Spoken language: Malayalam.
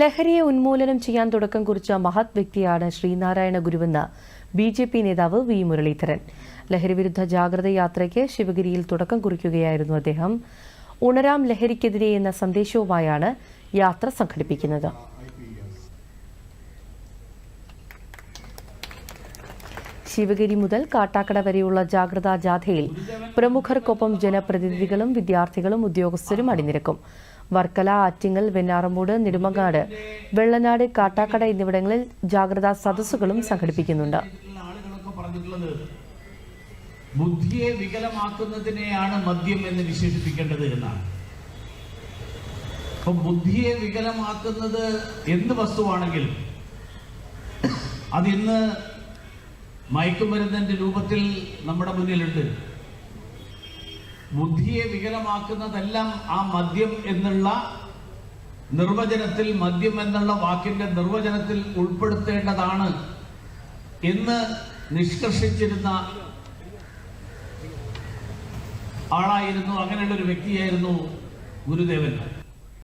ലഹരിയെ ഉന്മൂലനം ചെയ്യാൻ തുടക്കം കുറിച്ച മഹത് വ്യക്തിയാണ് ശ്രീനാരായണ ഗുരുവെന്ന് ബി ജെ പി നേതാവ് വി മുരളീധരൻ. ലഹരിവിരുദ്ധ ജാഗ്രത യാത്രയ്ക്ക് ശിവഗിരിയിൽ തുടക്കം കുറിക്കുകയായിരുന്നു അദ്ദേഹം. ഉണരാം ലഹരിക്കെതിരെ എന്ന സന്ദേശവുമായാണ് യാത്ര സംഘടിപ്പിക്കുന്നത്. ശിവഗിരി മുതൽ കാട്ടാക്കട വരെയുള്ള ജാഗ്രതാ ജാഥയിൽ പ്രമുഖർക്കൊപ്പം ജനപ്രതിനിധികളും വിദ്യാർത്ഥികളും ഉദ്യോഗസ്ഥരും അണിനിരക്കും. വർക്കല ആറ്റിങ്ങൽ വെഞ്ഞാറമൂട് നെടുമങ്ങാട് വെള്ളനാട് കാട്ടാക്കട എന്നിവിടങ്ങളിൽ ജാഗ്രതാ സദസ്സുകളും സംഘടിപ്പിക്കുന്നുണ്ട്. ബുദ്ധിയെ വികലമാക്കുന്നതിനെയാണ് മദ്യം എന്ന് വിശേഷിപ്പിക്കേണ്ടത് എന്നാണ്. അപ്പൊ ബുദ്ധിയെ വികലമാക്കുന്നത് എന്ത് വസ്തുവാണെങ്കിൽ അതിന്ന് മയക്കുമരുന്നിന്റെ രൂപത്തിൽ നമ്മുടെ മുന്നിലുണ്ട്. ബുദ്ധിയെ വികലമാക്കുന്നതെല്ലാം ആ മദ്യം എന്നുള്ള നിർവചനത്തിൽ മദ്യം എന്നുള്ള വാക്കിന്റെ നിർവചനത്തിൽ ഉൾപ്പെടുത്തേണ്ടതാണ് എന്ന് നിഷ്കർഷിച്ചിരുന്ന ആളായിരുന്നു അങ്ങനെയുള്ള ഒരു വ്യക്തിയായിരുന്നു ഗുരുദേവൻ.